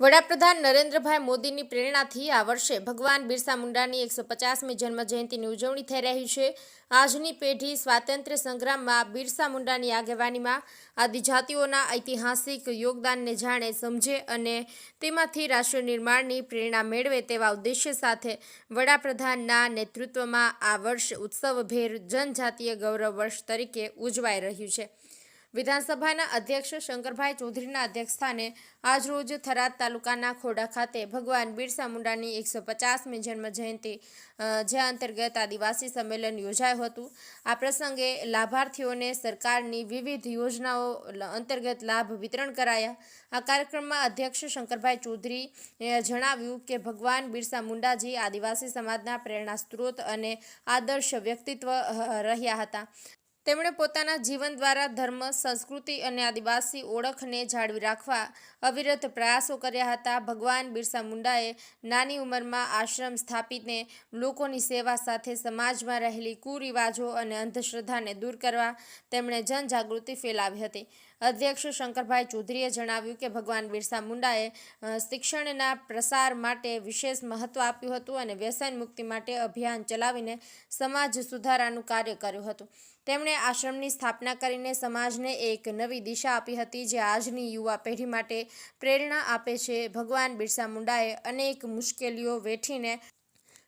વડાપ્રધાન નરેન્દ્રભાઈ મોદીની પ્રેરણાથી આ વર્ષે ભગવાન બિરસા મુંડાની એકસો પચાસમી જન્મ જયંતિની ઉજવણી થઈ રહી છે. આજની પેઢી સ્વાતંત્ર્ય સંગ્રામમાં બિરસા મુંડાની આગેવાનીમાં આદિજાતિઓના ઐતિહાસિક યોગદાનને જાણે સમજે અને તેમાંથી રાષ્ટ્ર નિર્માણની પ્રેરણા મેળવે તેવા ઉદ્દેશ્ય સાથે વડાપ્રધાનના નેતૃત્વમાં આ વર્ષ ઉત્સવભેર જનજાતીય ગૌરવ વર્ષ તરીકે ઉજવાઈ રહ્યું છે. વિધાનસભાના અધ્યક્ષ શંકરભાઈ ચૌધરીના અધ્યક્ષસ્થાને આજરોજ થરાદ તાલુકાના ખોડા ખાતે ભગવાન બિરસા મુંડાની એકસો પચાસમી જન્મ જયંતિ અ, જે અંતર્ગત આદિવાસી સંમેલન યોજાયું હતું. આ પ્રસંગે લાભાર્થીઓને સરકારની વિવિધ યોજનાઓ અંતર્ગત લાભ વિતરણ કરાયા. આ કાર્યક્રમમાં અધ્યક્ષ શંકરભાઈ ચૌધરીએ જણાવ્યું કે ભગવાન બિરસા મુંડાજી આદિવાસી સમાજના પ્રેરણા સ્ત્રોત અને આદર્શ વ્યક્તિત્વ રહ્યા હતા. તેમણે પોતાના જીવન દ્વારા ધર્મ, સંસ્કૃતિ અને આદિવાસી ઓળખને જાળવી રાખવા અવિરત પ્રયાસો કર્યા હતા. ભગવાન બિરસા મુંડાએ નાની ઉંમરમાં આશ્રમ સ્થાપીને લોકોની સેવા સાથે સમાજમાં રહેલી કુરિવાજો અને અંધશ્રદ્ધાને દૂર કરવા તેમણે જનજાગૃતિ ફેલાવી હતી. અધ્યક્ષ શંકરભાઈ ચૌધરીએ જણાવ્યું કે ભગવાન બિરસા મુંડાએ શિક્ષણના પ્રસાર માટે વિશેષ મહત્વ આપ્યું હતું અને વ્યસન મુક્તિ માટે અભિયાન ચલાવીને સમાજ સુધારાનું કાર્ય કર્યું હતું. તેમણે આશ્રમની સ્થાપના કરીને સમાજને એક નવી દિશા આપી હતી જે આજની યુવા પેઢી માટે પ્રેરણા આપે છે. ભગવાન બિરસા મુંડાએ અનેક મુશ્કેલીઓ વેઠીને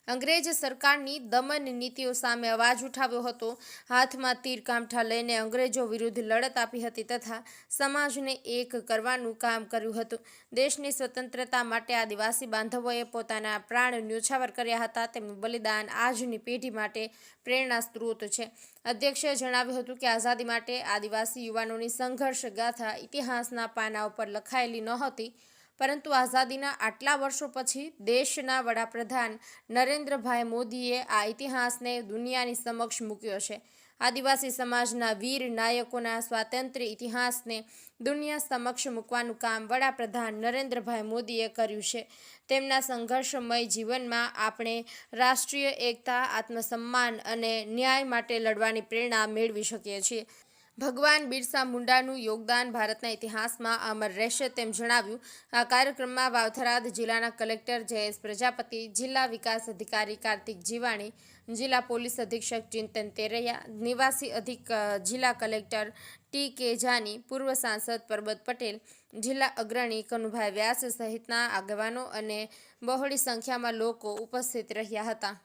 અંગ્રેજ સરકારની દમન નીતિઓ સામે અવાજ ઉઠાવ્યો હતો. હાથમાં તીર કામઠા લઈને અંગ્રેજો વિરુદ્ધ લડત આપી હતી તથા સમાજને એક કરવાનું કામ કર્યું હતું. દેશની સ્વતંત્રતા માટે આદિવાસી બાંધવોએ પોતાના પ્રાણ ન્યોછાવર કર્યા હતા. તેમનું બલિદાન આજની પેઢી માટે પ્રેરણા સ્ત્રોત છે. અધ્યક્ષે જણાવ્યું હતું કે આઝાદી માટે આદિવાસી યુવાનોની સંઘર્ષ ગાથા ઇતિહાસના પાના ઉપર લખાયેલી નહોતી. પરંતુ આઝાદીના આટલા વર્ષો પછી દેશના વડાપ્રધાન નરેન્દ્રભાઈ મોદીએ આ ઇતિહાસને દુનિયાની સમક્ષ મૂક્યો છે. આદિવાસી સમાજના વીર નાયકોના સ્વાતંત્ર્ય ઇતિહાસને દુનિયા સમક્ષ મૂકવાનું કામ વડાપ્રધાન નરેન્દ્રભાઈ મોદીએ કર્યું છે. તેમના સંઘર્ષમય જીવનમાં આપણે રાષ્ટ્રીય એકતા, આત્મસન્માન અને ન્યાય માટે લડવાની પ્રેરણા મેળવી શકીએ છીએ. ભગવાન બિરસા મુંડાનું યોગદાન ભારતના ઇતિહાસમાં અમર રહેશે તેમ જણાવ્યું. આ કાર્યક્રમમાં વાવથરાદ જિલ્લાના કલેક્ટર જયેશ પ્રજાપતિ, જિલ્લા વિકાસ અધિકારી કાર્તિક જીવાણી, જિલ્લા પોલીસ અધિક્ષક ચિંતન તેરૈયા, નિવાસી અધિક જિલ્લા કલેક્ટર ટી કે જાની, પૂર્વ સાંસદ પરબત પટેલ, જિલ્લા અગ્રણી કનુભાઈ વ્યાસ સહિતના આગેવાનો અને બહોળી સંખ્યામાં લોકો ઉપસ્થિત રહ્યા હતા.